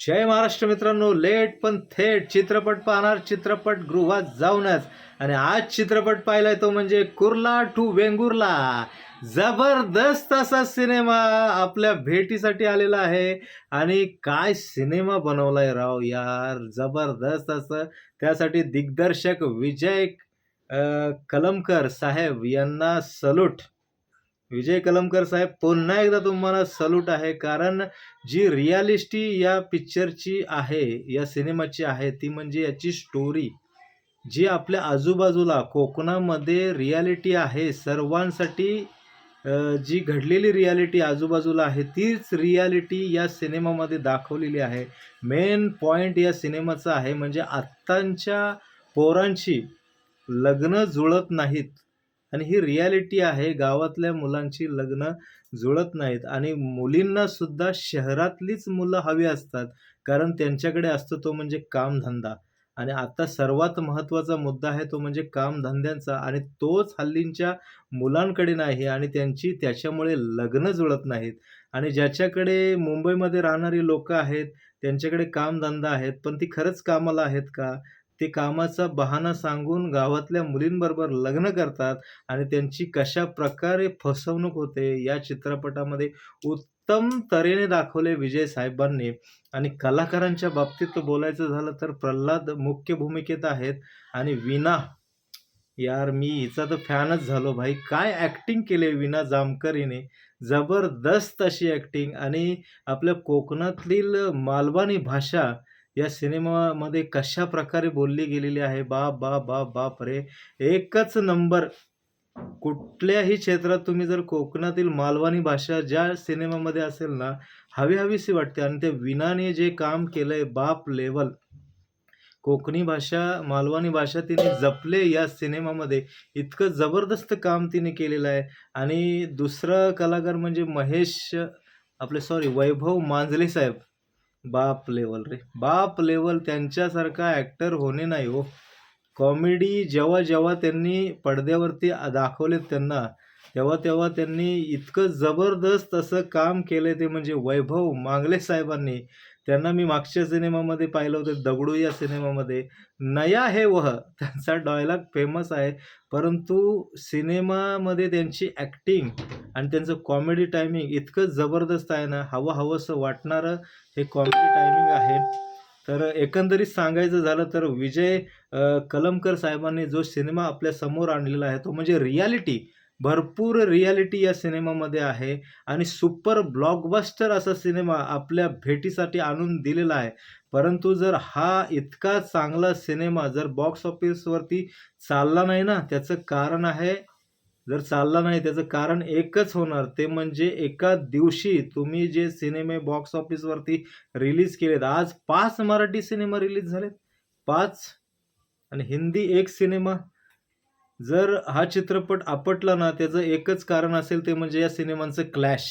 जय महाराष्ट्र मित्रांनो लेट पण थेट चित्रपट पाहणार चित्रपट गृहात जाऊनच. आणि आज चित्रपट पाहिलाय तो म्हणजे कुर्ला टू वेंगुर्ला. जबरदस्त असा सिनेमा आपल्या भेटीसाठी आलेला आहे. आणि काय सिनेमा बनवलाय राव यार जबरदस्त असं. त्यासाठी दिग्दर्शक विजय कलमकर साहेब यांना सलूट. विजय कलमकर साहेब पुन्हा एकदा तुम्हाला सल्यूट आहे. कारण जी रियालिस्टी या पिक्चरची आहे या सिनेमाची आहे ती म्हणजे याची स्टोरी जी आपल्या आजूबाजूला कोकणामध्ये रियालिटी आहे सर्वांसाठी जी घडलेली रियालिटी आजूबाजूला आहे तीच रियालिटी या सिनेमामध्ये दाखवलेली आहे. मेन पॉईंट या सिनेमाचा आहे म्हणजे आत्तांच्या पोरांची लग्न जुळत नाहीत. आणि ही रियालिटी आहे गावातल्या मुलांची लग्न जुळत नाहीत आणि मुलींना सुद्धा शहरातलीच मुलं हवी असतात कारण त्यांच्याकडे असतो तो म्हणजे कामधंदा. आणि आता सर्वात महत्त्वाचा मुद्दा आहे तो म्हणजे कामधंद्यांचा आणि तोच हल्लींच्या मुलांकडे नाही आणि त्यांची त्याच्यामुळे लग्न जुळत नाहीत. आणि ज्याच्याकडे मुंबईमध्ये राहणारी लोकं आहेत त्यांच्याकडे कामधंदा आहेत पण ती खरंच कामाला आहेत का? ते कामाचा बहाणा सांगून गावातल्या मुलींबरोबर लग्न करतात आणि त्यांची कशा प्रकारे फसवणूक होते या चित्रपटामध्ये उत्तम तऱ्हेने दाखवले विजय साहेबांनी. आणि कलाकारांच्या बाबतीत बोलायचं झालं तर प्रल्हाद मुख्य भूमिकेत आहेत आणि विना यार मी हिचा तर फॅनच झालो भाई. काय ॲक्टिंग केले विना जामकरीने जबरदस्त अशी ॲक्टिंग आणि आपल्या कोकणातील मालवणी भाषा या सिनेमामध्ये कशा प्रकारे बोलली गेलेली आहे? बाप बाप बाप बाप रे एकच नंबर. कुठल्याही क्षेत्रात तुम्ही जर कोकणातील मालवणी भाषा ज्या सिनेमामध्ये असेल ना हवी हवीशी वाटते. आणि त्या विनाने जे काम केलंय बाप लेवल. कोकणी भाषा मालवणी भाषा तिने जपले या सिनेमामध्ये. इतकं जबरदस्त काम तिने केलेलं आहे. आणि दुसरं कलाकार म्हणजे महेश आपले सॉरी वैभव मांजले साहेब. बाप लेवल रे. बाप लेवल त्यांच्यासारखा ॲक्टर होणे नाही हो. कॉमेडी जेव्हा जेव्हा त्यांनी पडद्यावरती दाखवलेत त्यांना तेव्हा तेव्हा त्यांनी इतकं जबरदस्त असं काम केलं ते म्हणजे वैभव मांगले साहेबांनी. त्यांना मी मागच्या सिनेमामध्ये पाहिलं होतं दगडू या सिनेमामध्ये. नया हे वह. त्यांचा डायलॉग फेमस आहे. परंतु सिनेमामध्ये त्यांची ॲक्टिंग आणि त्यांचं कॉमेडी टायमिंग इतकं जबरदस्त आहे ना हवं हवंसं वाटणारं हे कॉमेडी टायमिंग आहे. तर एकंदरीत सांगायचं झालं तर विजय कलमकर साहेबांनी जो सिनेमा आपल्यासमोर आणलेला आहे तो म्हणजे रियालिटी भरपूर रियालिटी या सिनेमामध्ये आहे आणि सुपर ब्लॉकबस्टर असा सिनेमा आपल्या भेटीसाठी आणून दिलेला आहे. परंतु जर हा इतका चांगला सिनेमा जर बॉक्स ऑफिसवरती चालला नाही ना त्याचं कारण आहे जर चालला नाही त्याचं कारण एकच होणार ते म्हणजे एका दिवशी तुम्ही जे सिनेमे बॉक्स ऑफिसवरती रिलीज केलेत आज पाच मराठी सिनेमा रिलीज झालेत. पाच आणि हिंदी एक सिनेमा. जर हा चित्रपट आपटला ना त्याचं एकच कारण असेल ते म्हणजे या सिनेमांचं क्लॅश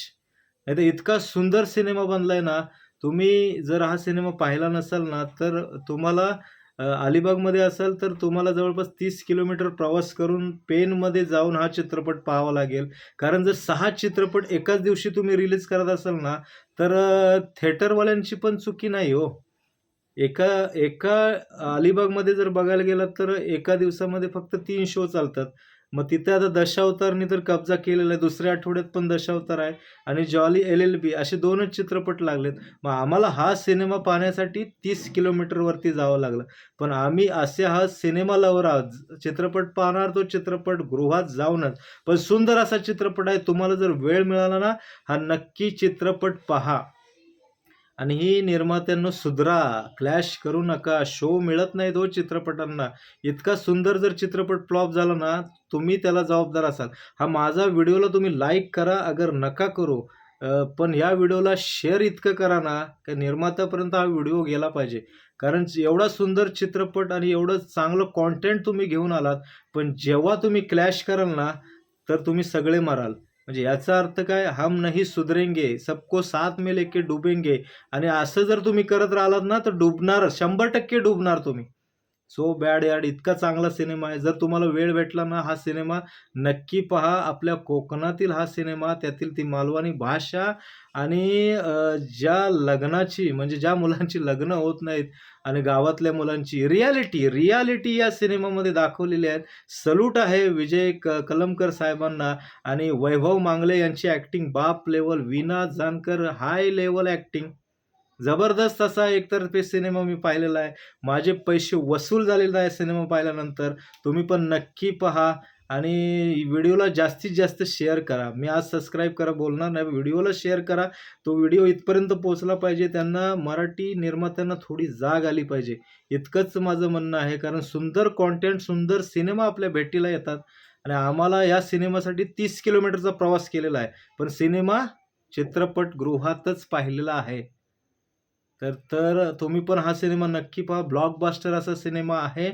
नाही तर इतका सुंदर सिनेमा बनलाय ना तुम्ही जर हा सिनेमा पाहिला नसाल ना तर तुम्हाला अलिबागमध्ये असाल तर तुम्हाला जवळपास तीस किलोमीटर प्रवास करून पेनमध्ये जाऊन हा चित्रपट पाहावा लागेल. कारण जर सहा चित्रपट एकाच दिवशी तुम्ही रिलीज करत असाल ना तर थेटरवाल्यांची थिएटरवाल्यांची पण चुकी नाही हो. एका एका अलिबागमध्ये जर बघायला गेलात तर एका दिवसामध्ये फक्त तीन शो चालतात. मग तिथे आता दशावतारनी तर कब्जा केलेला आहे. दुसऱ्या आठवड्यात पण दशावतार आहे. आणि जॉली एल एल बी असे दोनच चित्रपट लागलेत. मग आम्हाला हा सिनेमा पाहण्यासाठी तीस किलोमीटरवरती जावं लागलं. पण आम्ही असे हा सिनेमा लवर आहोत चित्रपट पाहणार तो चित्रपट गृहात जाऊनच. पण सुंदर असा चित्रपट आहे. तुम्हाला जर वेळ मिळाला ना हा नक्की चित्रपट पहा. आणि ही निर्मात्यांना सुधरा क्लॅश करू नका शो मिळत नाही तो हो चित्रपटांना. इतका सुंदर जर चित्रपट फ्लॉप झाला ना तुम्ही त्याला जबाबदार असाल. हा माझा व्हिडिओला तुम्ही लाईक करा अगर नका करू पण या व्हिडिओला शेअर इतकं करा ना की निर्मात्यापर्यंत हा व्हिडिओ गेला पाहिजे. कारण एवढा सुंदर चित्रपट आणि एवढं चांगलं कॉन्टेंट तुम्ही घेऊन आलात पण जेव्हा तुम्ही क्लॅश कराल ना तर तुम्ही सगळे माराल. म्हणजे याचा अर्थ काय? हम नाही सुधरेंगे सबको साथ में लेके डुबेंगे. आणि असं जर तुम्ही करत राहिलात ना तर डुबणार शंभर टक्के डुबणार तुम्ही. सो बॅड यार्ड इतका चांगला सिनेमा आहे. जर तुम्हाला वेळ भेटला ना हा सिनेमा नक्की पहा आपल्या कोकणातील हा सिनेमा त्यातील ती मालवणी भाषा आणि ज्या लग्नाची म्हणजे ज्या मुलांची लग्न होत नाहीत आणि गावातल्या मुलांची रियालिटी रियालिटी या सिनेमामध्ये दाखवलेली आहे सल्यूट आहे विजय क कलमकर साहेबांना आणि वैभव मांगले यांची ॲक्टिंग बाप लेवल विना जानकर हाय लेवल ॲक्टिंग जबरदस्त असा एकतर्फे सिनेमा मी पाहिलेला आहे. माझे पैसे वसूल झालेले आहे सिनेमा पाहिल्यानंतर. तुम्ही पण नक्की पहा आणि व्हिडिओला जास्तीत जास्त शेअर करा. मी आज सबस्क्राईब करा बोलणार नाही. व्हिडिओला शेअर करा. तो व्हिडिओ इथपर्यंत पोचला पाहिजे. त्यांना मराठी निर्मात्यांना थोडी जाग आली पाहिजे. इतकंच माझं म्हणणं आहे. कारण सुंदर कॉन्टेंट सुंदर सिनेमा आपल्या भेटीला येतात. आणि आम्हाला या सिनेमासाठी तीस किलोमीटरचा प्रवास केलेला आहे. पण सिनेमा चित्रपटगृहातच पाहिलेला आहे. तर तर तुम्ही पण हा सिनेमा नक्की पहा. ब्लॉकबास्टर असा सिनेमा आहे.